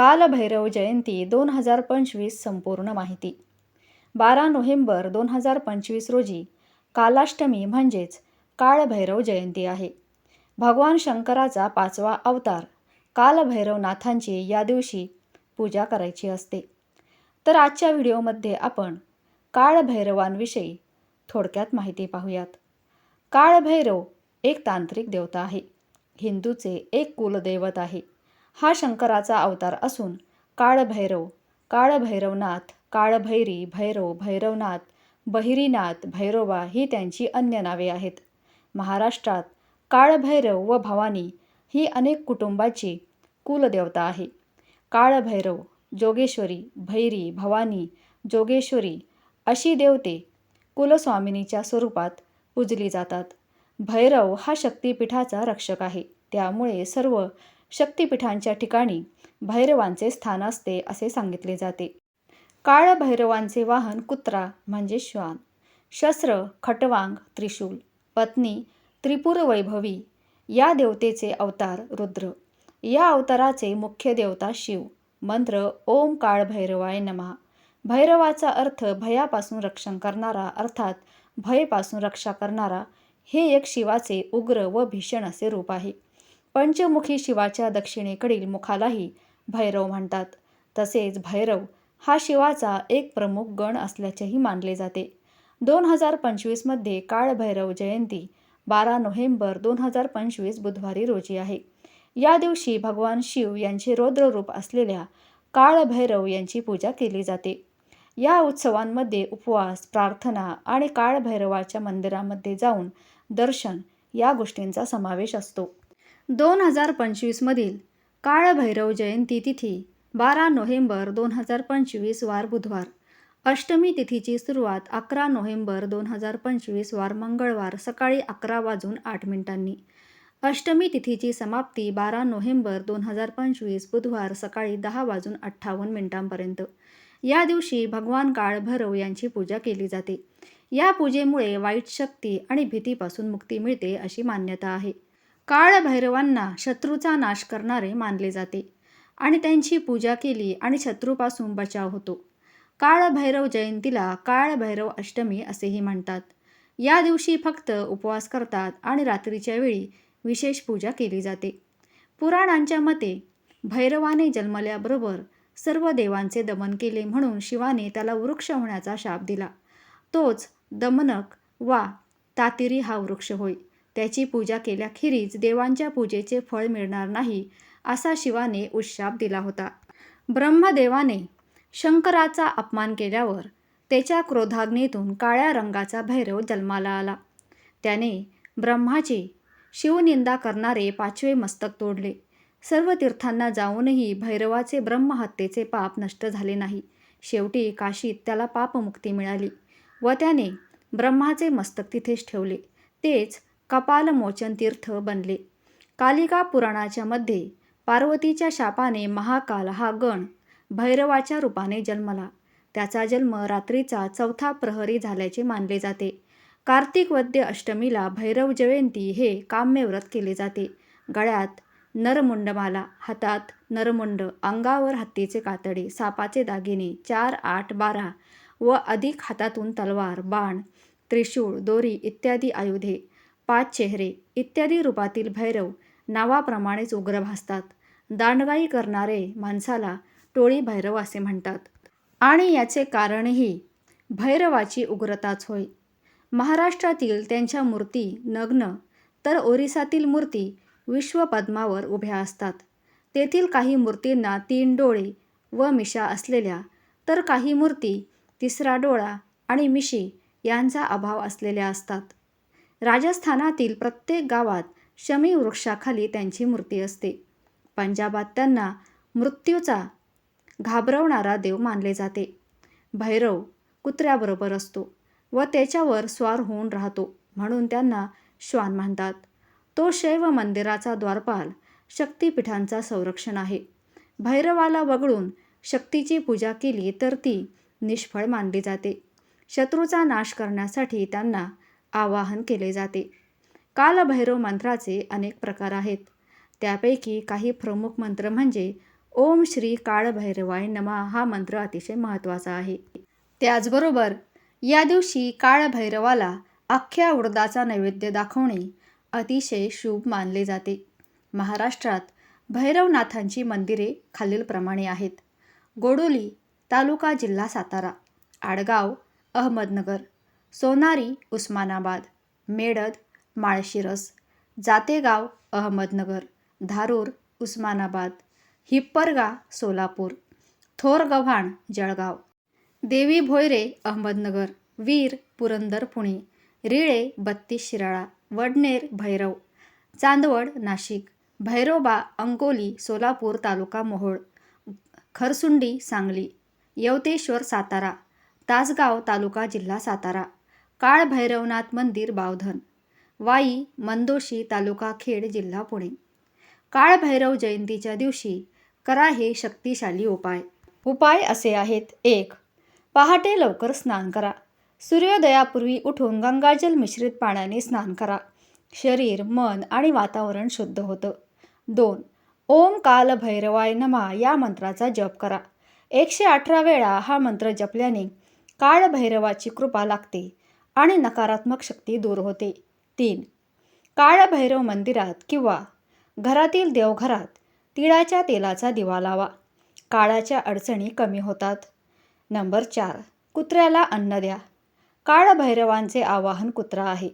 कालभैरव जयंती दोन हजार पंचवीस संपूर्ण माहिती. बारा नोव्हेंबर दोन हजार पंचवीस रोजी कालाष्टमी म्हणजेच काळभैरव जयंती आहे. भगवान शंकराचा पाचवा अवतार कालभैरवनाथांची या दिवशी पूजा करायची असते. तर आजच्या व्हिडिओमध्ये आपण काळभैरवांविषयी थोडक्यात माहिती पाहूयात. काळभैरव एक तांत्रिक देवता आहे. हिंदूचे एक कुलदैवत आहे. हा शंकराचा अवतार असून काळभैरव काळभैरवनाथ काळभैरी भैरव भैरवनाथ बहिरीनाथ भैरोबा ही त्यांची अन्य नावे आहेत. महाराष्ट्रात काळभैरव व भवानी ही अनेक कुटुंबाची कुलदेवता आहे. काळभैरव जोगेश्वरी भैरी भवानी जोगेश्वरी अशी देवते कुलस्वामिनीच्या स्वरूपात पूजली जातात. भैरव हा शक्तिपीठाचा रक्षक आहे. त्यामुळे सर्व शक्तिपीठांच्या ठिकाणी भैरवांचे स्थान असते असे सांगितले जाते. काळभैरवांचे वाहन कुत्रा म्हणजे श्वान. शस्त्र खटवांग त्रिशूल. पत्नी त्रिपुर वैभवी या देवतेचे अवतार रुद्र. या अवताराचे मुख्य देवता शिव. मंत्र ओम काळभैरवाय नमः. भैरवाचा अर्थ भयापासून रक्षण करणारा अर्थात भयपासून रक्षा करणारा. हे एक शिवाचे उग्र व भीषण असे रूप आहे. पंचमुखी शिवाच्या दक्षिणेकडील मुखालाही भैरव म्हणतात. तसेच भैरव हा शिवाचा एक प्रमुख गण असल्याचेही मानले जाते. दोन हजार पंचवीसमध्ये काळभैरव जयंती बारा नोव्हेंबर दोन हजार पंचवीस बुधवारी रोजी आहे. या दिवशी भगवान शिव यांचे रौद्ररूप असलेल्या काळभैरव यांची पूजा केली जाते. या उत्सवांमध्ये उपवास प्रार्थना आणि काळभैरवाच्या मंदिरामध्ये जाऊन दर्शन या गोष्टींचा समावेश असतो. दोन हजार पंचवीसमधील काळभैरव जयंती तिथी बारा नोव्हेंबर दोन हजार पंचवीस वार बुधवार. अष्टमी तिथीची सुरुवात अकरा नोव्हेंबर दोन हजार पंचवीस वार मंगळवार सकाळी अकरा वाजून आठ मिनिटांनी. अष्टमी तिथीची समाप्ती बारा नोव्हेंबर दोन हजार पंचवीस बुधवार सकाळी दहा वाजून अठ्ठावन्न मिनिटांपर्यंत. या दिवशी भगवान काळभैरव यांची पूजा केली जाते. या पूजेमुळे वाईट शक्ती आणि भीतीपासून मुक्ती मिळते अशी मान्यता आहे. काळभैरवांना शत्रूचा नाश करणारे मानले जाते आणि त्यांची पूजा केली आणि शत्रूपासून बचाव होतो. काळभैरव जयंतीला काळभैरव अष्टमी असेही म्हणतात. या दिवशी फक्त उपवास करतात आणि रात्रीच्या वेळी विशेष पूजा केली जाते. पुराणांच्या मते भैरवाने जन्मल्याबरोबर सर्व देवांचे दमन केले म्हणून शिवाने त्याला वृक्ष होण्याचा शाप दिला. तोच दमनक वा तातिरी हा वृक्ष होय. त्याची पूजा केल्याखेरीज देवांच्या पूजेचे फळ मिळणार नाही असा शिवाने उशाप दिला होता. ब्रह्मदेवाने शंकराचा अपमान केल्यावर त्याच्या क्रोधाग्नीतून काळ्या रंगाचा भैरव जन्माला आला. त्याने ब्रह्माची शिवनिंदा करणारे पाचवे मस्तक तोडले. सर्व तीर्थांना जाऊनही भैरवाचे ब्रह्महत्येचे पाप नष्ट झाले नाही. शेवटी काशीत त्याला पापमुक्ती मिळाली व त्याने ब्रह्माचे मस्तक तिथेच ठेवले. तेच कपालमोचन तीर्थ बनले. कालिका पुराणाच्या मध्ये पार्वतीच्या शापाने महाकाल हा गण भैरवाच्या रूपाने जन्मला. त्याचा जन्म रात्रीचा चौथा प्रहरी झाल्याचे मानले जाते. कार्तिक वद्य अष्टमीला भैरव जयंती हे काम्यव्रत केले जाते. गळ्यात नरमुंडमाला हातात नरमुंड अंगावर हत्तीचे कातडे सापाचे दागिने चार आठ बारा व अधिक हातातून तलवार बाण त्रिशूळ दोरी इत्यादी आयुधे पाच चेहरे इत्यादी रूपातील भैरव नावाप्रमाणेच उग्र भासतात. दांडगाई करणारे माणसाला टोळी भैरव असे म्हणतात. आणि याचे कारणही भैरवाची उग्रताच होय. महाराष्ट्रातील त्यांच्या मूर्ती नग्न तर ओरिसातील मूर्ती विश्वपद्मावर उभ्या असतात. तेथील काही मूर्तींना तीन डोळे व मिशा असलेल्या तर काही मूर्ती तिसरा डोळा आणि मिशी यांचा अभाव असलेल्या असतात. राजस्थानातील प्रत्येक गावात शमी वृक्षाखाली त्यांची मूर्ती असते. पंजाबात त्यांना मृत्यूचा घाबरवणारा देव मानले जाते. भैरव कुत्र्याबरोबर असतो व त्याच्यावर स्वार होऊन राहतो म्हणून त्यांना श्वान म्हणतात. तो शैव मंदिराचा द्वारपाल शक्तिपीठांचा संरक्षण आहे. भैरवाला वगळून शक्तीची पूजा केली तर ती निष्फळ मानली जाते. शत्रूचा नाश करण्यासाठी त्यांना आवाहन केले जाते. कालभैरव मंत्राचे अनेक प्रकार आहेत. त्यापैकी काही प्रमुख मंत्र म्हणजे ओम श्री काळभैरवाय नमा हा मंत्र अतिशय महत्त्वाचा आहे. त्याचबरोबर या दिवशी काळभैरवाला अख्ख्या उडदाचा नैवेद्य दाखवणे अतिशय शुभ मानले जाते. महाराष्ट्रात भैरवनाथांची मंदिरे खालीलप्रमाणे आहेत. गोडोली तालुका जिल्हा सातारा आडगाव अहमदनगर सोनारी उस्मानाबाद मेडद माळशिरस जातेगाव अहमदनगर धारूर उस्मानाबाद हिप्परगा सोलापूर थोरगव्हाण जळगाव देवी भोयरे अहमदनगर वीर पुरंदर पुणे रिळे बत्तीस शिराळा वडनेर भैरव चांदवड नाशिक भैरोबा अंकोली सोलापूर तालुका मोहोळ खरसुंडी सांगली यवतेश्वर सातारा तासगाव तालुका जिल्हा सातारा. काळभैरवनाथ मंदिर बावधन वाई मंदोशी तालुका खेड जिल्हा पुणे. काळभैरव जयंतीच्या दिवशी करा हे शक्तिशाली उपाय. उपाय असे आहेत एक पहाटे लवकर स्नान करा. सूर्योदयापूर्वी उठून गंगाजल मिश्रित पाण्याने स्नान करा. शरीर मन आणि वातावरण शुद्ध होतं. दोन ओम काल भैरवाय नमा या मंत्राचा जप करा. एकशे अठरा वेळा हा मंत्र जपल्याने काळभैरवाची कृपा लागते. आणि नकारात्मक शक्ती दूर होते. तीन काळभैरव मंदिरात किंवा घरातील देवघरात तिळाच्या तेलाचा दिवा लावा. काळाच्या अडचणी कमी होतात. नंबर चार कुत्र्याला अन्न द्या. काळभैरवांचे आवाहन कुत्रा आहे.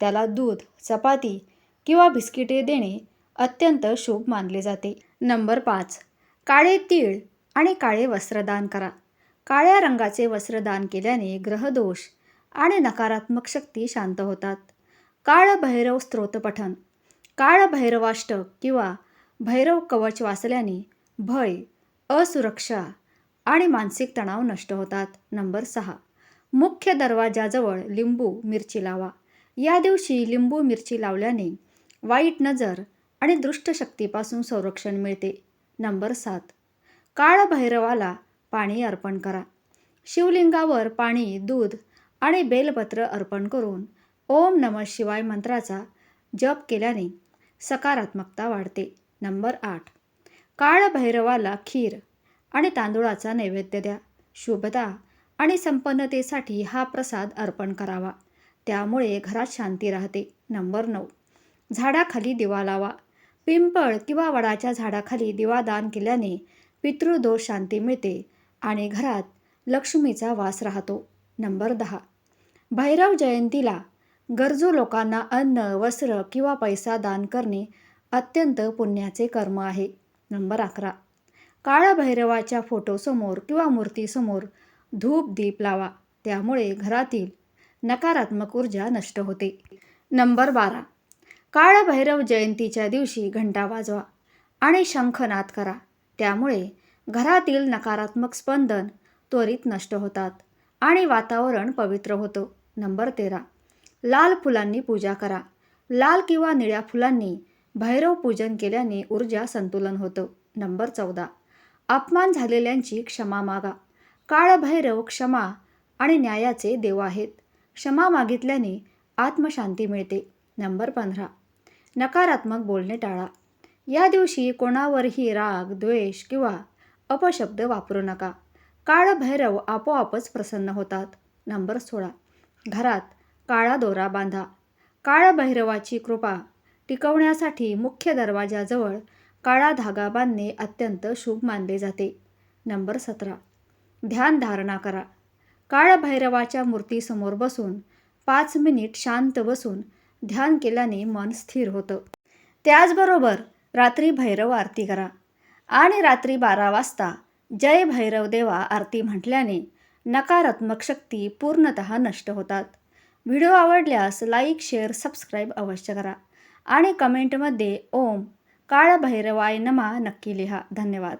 त्याला दूध चपाती किंवा बिस्किटे देणे अत्यंत शुभ मानले जाते. नंबर पाच काळे तीळ आणि काळे वस्त्रदान करा. काळ्या रंगाचे वस्त्रदान केल्याने ग्रहदोष आणि नकारात्मक शक्ती शांत होतात. काळभैरव स्तोत्रपठन काळभैरवाष्टक किंवा भैरव कवच वाचल्याने भय असुरक्षा आणि मानसिक तणाव नष्ट होतात. नंबर सहा. मुख्य दरवाजाजवळ लिंबू मिरची लावा. या दिवशी लिंबू मिरची लावल्याने वाईट नजर आणि दृष्टशक्तीपासून संरक्षण मिळते. नंबर सात. काळभैरवाला पाणी अर्पण करा. शिवलिंगावर पाणी दूध आणि बेलपत्र अर्पण करून ओम नम शिवाय मंत्राचा जप केल्याने सकारात्मकता वाढते. नंबर आठ. काळभैरवाला खीर आणि तांदूळाचा नैवेद्य द्या. शुभता आणि संपन्नतेसाठी हा प्रसाद अर्पण करावा. त्यामुळे घरात शांती राहते. नंबर नऊ. झाडाखाली दिवा लावा. पिंपळ किंवा वडाच्या झाडाखाली दिवा दान केल्याने पितृदोष शांती मिळते आणि घरात लक्ष्मीचा वास राहतो. नंबर दहा. भैरव जयंतीला गरजू लोकांना अन्न वस्त्र किंवा पैसा दान करणे अत्यंत पुण्याचे कर्म आहे. नंबर अकरा. काळभैरवाच्या फोटोसमोर किंवा मूर्तीसमोर धूप दीप लावा. त्यामुळे घरातील नकारात्मक ऊर्जा नष्ट होते. नंबर बारा. काळभैरव जयंतीच्या दिवशी घंटा वाजवा आणि शंखनाद करा. त्यामुळे घरातील नकारात्मक स्पंदन त्वरित नष्ट होतात आणि वातावरण पवित्र होतं. नंबर तेरा. लाल फुलांनी पूजा करा. लाल किंवा निळ्या फुलांनी भैरव पूजन केल्याने ऊर्जा संतुलन होतं. नंबर चौदा. अपमान झालेल्यांची क्षमा मागा. काळभैरव क्षमा आणि न्यायाचे देव आहेत. क्षमा मागितल्याने आत्मशांती मिळते. नंबर पंधरा. नकारात्मक बोलणे टाळा. या दिवशी कोणावरही राग द्वेष किंवा अपशब्द वापरू नका. काळभैरव आपोआपच प्रसन्न होतात. नंबर सोळा. घरात काळा दोरा बांधा. काळभैरवाची कृपा टिकवण्यासाठी मुख्य दरवाजाजवळ काळा धागा बांधणे अत्यंत शुभ मानले जाते. नंबर सतरा. ध्यान धारणा करा. काळभैरवाच्या मूर्तीसमोर बसून पाच मिनिट शांत बसून ध्यान केल्याने मन स्थिर होतं. त्याचबरोबर रात्री भैरव आरती करा. आणि रात्री बारा वाजता जय भैरव देवा आरती म्हटल्याने नकारात्मक शक्ती पूर्णत नष्ट होतात. व्हिडिओ आवडल्यास लाईक शेअर सबस्क्राईब अवश्य करा. आणि कमेंटमध्ये ओम काळभैरवाय नमा नक्की लिहा. धन्यवाद.